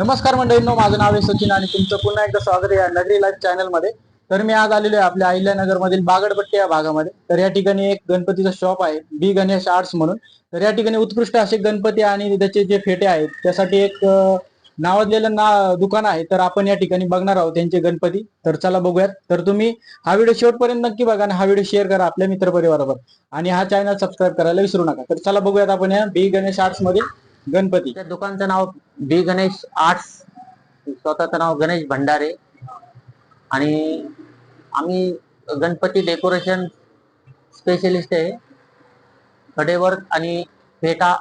नमस्कार मंडळींनो माझं नाव आहे सचिन आणि तुमचं पुन्हा एकदा स्वागत आहे या नगरी लाईफ चॅनलमध्ये. तर मी आज आलेलो आहे आपल्या अहिल्यानगर मधील बागडपट्टी या भागामध्ये. तर या ठिकाणी एक गणपतीचा शॉप आहे बी गणेश आर्ट्स म्हणून. तर या ठिकाणी उत्कृष्ट असे गणपती आणि त्याचे जे फेटे आहेत त्यासाठी एक नावाजलेलं ना दुकान आहे. तर आपण या ठिकाणी बघणार आहोत त्यांचे गणपती. तर चला बघूयात. तर तुम्ही हा व्हिडिओ शेवटपर्यंत नक्की बघा आणि हा व्हिडिओ शेअर करा आपल्या मित्रपरिवारावर. आणि हा चॅनल सबस्क्राईब करायला विसरू नका. तर चला बघूयात आपण या बी गणेश आर्ट्स मधील गणपती. त्या दुकानचं नाव बी गणेश आर्ट्स स्वतःचं नाव गणेश भंडारे. आणि आम्ही गणपती डेकोरेशन स्पेशलिस्ट आहे. कडेवर्क आणि फेटा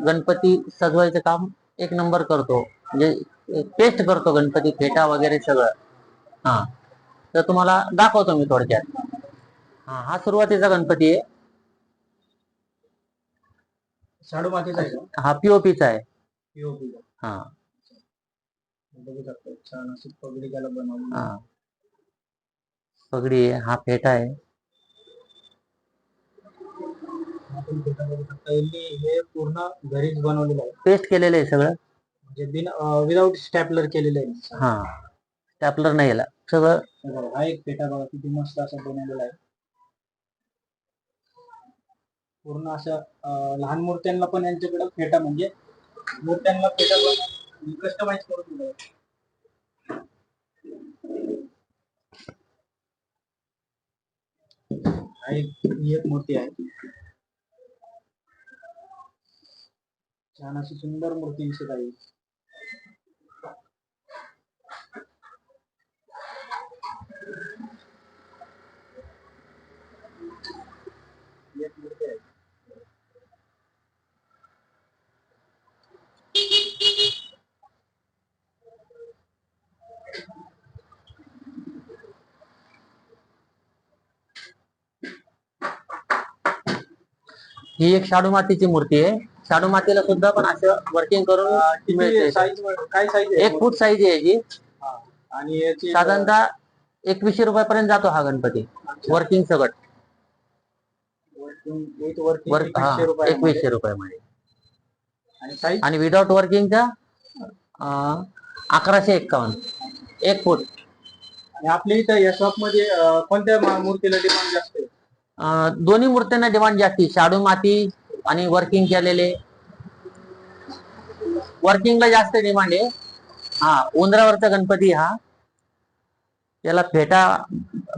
गणपती सजवायचं काम एक नंबर करतो. म्हणजे टेस्ट करतो गणपती फेटा वगैरे सगळं. हा. तर तुम्हाला दाखवतो मी थोडक्यात. हा हा सुरुवातीचा गणपती आहे. शाडू मातीचा हा पीओपीचा आहे. POP चा. हा. बघू शकतो. छान अशी पगडी त्याला बनवली हा. पगडी आहे. हा फेटा आहे. आपण फेटा बघू शकता. यांनी हे पूर्ण घरीच बनवलेलं आहे. पेस्ट केलेलं आहे सगळं. म्हणजे बिन विदाउट स्टॅपलर केलेलं आहे. हा. स्टॅपलर नाही याला. सगळं हे बघा, हा एक फेटा बघा किती मस्त असा बनवलेला आहे. पूर्ण असं अं, लहान मूर्त्यांना पण यांच्याकडे फेटा म्हणजे मूर्त्यांना फेटा कस्टमाइज करून दिलं. एक मूर्ती आहे. छान अशी सुंदर मूर्ती दिसत आहे. एक मूर्ती आहे. ही एक शाडू मातीची मूर्ती आहे. शाडू मातीला सुद्धा पण असं वर्किंग करून मिळते. साईज काय साईज आहे? एक फूट साईज आहे हा. आणि साधारणतः एकवीसशे रुपयापर्यंत जातो हा गणपती. वर्किंग सगट वर्क एकवीसशे रुपयामध्ये. आणि साईज आणि विदाउट वर्किंगचा अकराशे एक्कावन्न. एक फूट. आणि आपल्या इथं या शॉपमध्ये कोणत्या मूर्तीला डिमांड जास्त दोन्ही मूर्त्यांना डिमांड जास्ती. शाडू माती आणि वर्किंग केलेले. वर्किंगला जास्त डिमांड आहे. हा उंदरावरचा गणपती हा. त्याला फेटा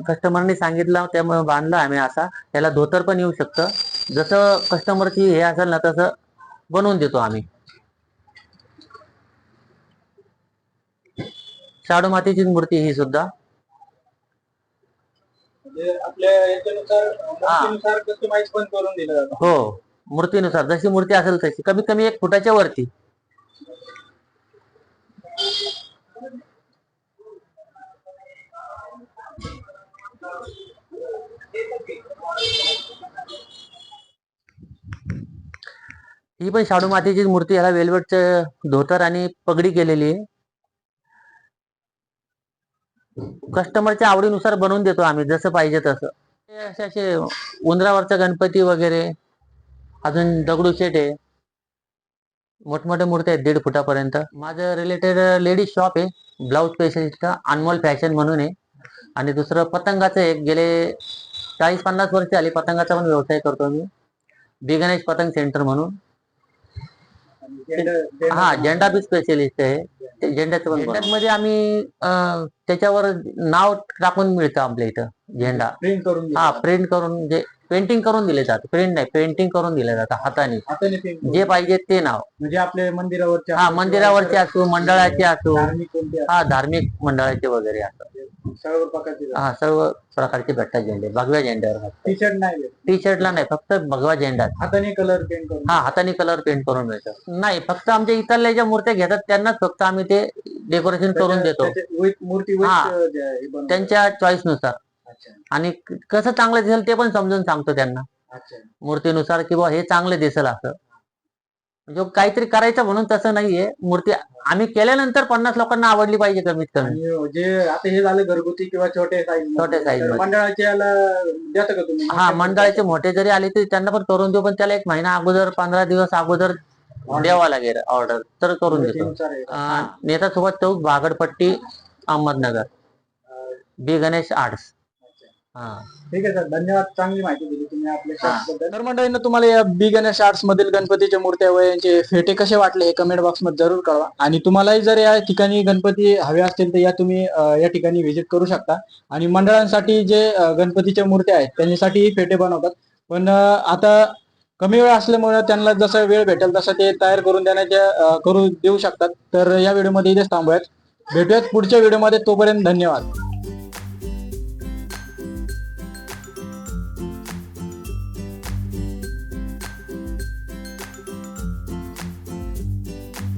कस्टमरने सांगितलं त्यामुळे बांधला आम्ही असा. त्याला धोतर पण येऊ शकतं. जसं कस्टमरची हे असेल ना तसं बनवून देतो आम्ही. शाडू मातीची मूर्ती ही सुद्धा. आपल्या याच्यानुसार अं, मूर्तीनुसार कस्टमाइज पण करून दिलं जातं. हो मूर्तीनुसार. जशी मूर्ती असेल तशी. कमीत कमी एक फुटाच्या वरती. ही पण शाडू मातीची मूर्ती. ह्याला वेलवेटचं धोतर आणि पगडी केलेली आहे. कस्टमरच्या आवडीनुसार बनवून देतो आम्ही जसं पाहिजे तसं. असे असे उंदरावरचा गणपती वगैरे अजून दगडूशेठ आहे. मोठमोठ्या मूर्ती आहेत दीड फुटापर्यंत. माझं रिलेटेड लेडीज शॉप आहे ब्लाऊज स्पेशलिस्ट अनमोल फॅशन म्हणून आहे. आणि दुसरं पतंगाचं एक गेले चाळीस पन्नास वर्ष आली पतंगाचा पण व्यवसाय करतो मी. बिगनेश पतंग सेंटर म्हणून. हा झेंडा बी स्पेशलिस्ट आहे. झेंड्याचं पण झेंड्यामध्ये आम्ही त्याच्यावर नाव टाकून मिळतं आपल्या इथं झेंडा. प्रिंट करून हा. प्रिंट करून म्हणजे पेंटिंग करून दिले जातं. प्रिंट नाही पेंटिंग करून दिलं जातं हाताने. जे पाहिजे ते नाव. म्हणजे आपल्या मंदिरावरच्या हा मंदिरावरचे असो मंडळाचे असो. हा धार्मिक मंडळाचे वगैरे असं. सर्व प्रकारचे हा सर्व प्रकारचे भेटतात झेंडे. भगव्या झेंड्यावर टी शर्ट नाही भेटत. टी शर्टला नाही फक्त भगवा झेंडा. हाताने कलर पेंट करून. हा हाताने कलर पेंट करून मिळतं. नाही फक्त आमच्या इथल्या ज्या मूर्त्या घेतात त्यांनाच फक्त आम्ही ते डेकोरेशन करून देतो. with मूर्ती with, हा. अं, हे. त्यांच्या चॉईसनुसार. अच्छा. आणि क- कसं चांगलं दिसेल ते पण समजून सांगतो त्यांना. अच्छा. मूर्तीनुसार किंवा हे चांगले दिसेल असं. म्हणजे काहीतरी करायचं म्हणून तसं नाहीये. मूर्ती आम्ही केल्यानंतर पन्नास लोकांना आवडली पाहिजे कमीत कमी. आणि जे आता हे झालं घरगुती किंवा छोटे साईज size मध्ये. मंडळाचे याला देता का तुम्ही? हा मंडळाचे मोठे जरी आले तरी त्यांना पण करून देऊ पण त्याला एक महिना अगोदर पंधरा दिवस अगोदर द्यावा लागेल ऑर्डर तर करून देतो. आहे. अं, नेतासोबत चौक भागडपट्टी अहमदनगर. B Ganesh arts. ठीक आहे सर धन्यवाद. चांगली माहिती दिली तुम्ही आपल्या तर मंडळींनो तुम्हाला या बी गणेश आर्ट्स मधील गणपतीच्या मूर्त्या व यांचे फेटे कसे वाटले हे कमेंट बॉक्समध्ये जरूर कळवा. आणि तुम्हालाही जर या ठिकाणी गणपती हवे असतील तर या तुम्ही या ठिकाणी व्हिजिट करू शकता. आणि मंडळांसाठी जे गणपतीच्या मूर्त्या आहेत त्यांच्यासाठी फेटे बनवतात. पण आता कमी वेळ असल्यामुळे त्यांना जसा वेळ भेटेल तसं ते तयार करून देण्याच्या करू देऊ शकतात. तर या व्हिडिओमध्ये इथेच थांबूयात. भेटूयात पुढच्या व्हिडिओमध्ये तोपर्यंत धन्यवाद.